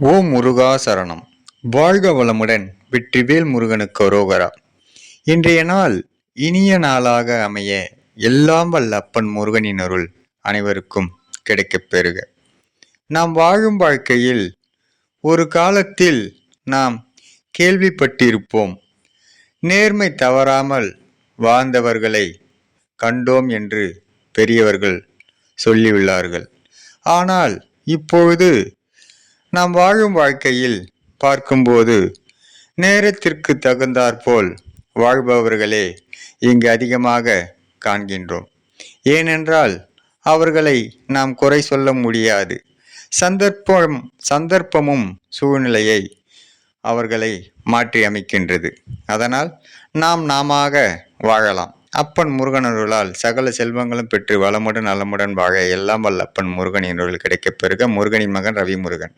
ஓம் முருகா சரணம். வாழ்க வளமுடன் வெற்றிவேல் முருகனுக்கு ரோகரா இன்றைய நாள் இனிய நாளாக அமைய எல்லாம் வல்ல அப்பன் முருகனின் அருள் அனைவருக்கும் கிடைக்கப் பெறுக. நாம் வாழும் வாழ்க்கையில் ஒரு காலத்தில் நாம் கேள்விப்பட்டிருப்போம். நேர்மை தவறாமல் வாழ்ந்தவர்களை கண்டோம் என்று பெரியவர்கள் சொல்லியுள்ளார்கள். ஆனால் இப்பொழுது நாம் வாழும் வாழ்க்கையில் பார்க்கும்போது நேரத்திற்கு தகுந்தாற்போல் வாழ்பவர்களே இங்கு அதிகமாக காண்கின்றோம். ஏனென்றால் அவர்களை நாம் குறை சொல்ல முடியாது. சந்தர்ப்பம் சந்தர்ப்பமும் சூழ்நிலையை அவர்களை மாற்றி அமைக்கின்றது. அதனால் நாம் நாமாக வாழலாம். அப்பன் முருகனருளால் சகல செல்வங்களும் பெற்று வளமுடன் நலமுடன் வாழ எல்லாம் வல்ல அப்பன் முருகனின் அருள் கிடைக்கப் பெறுக. முருகனின் மகன் ரவி முருகன்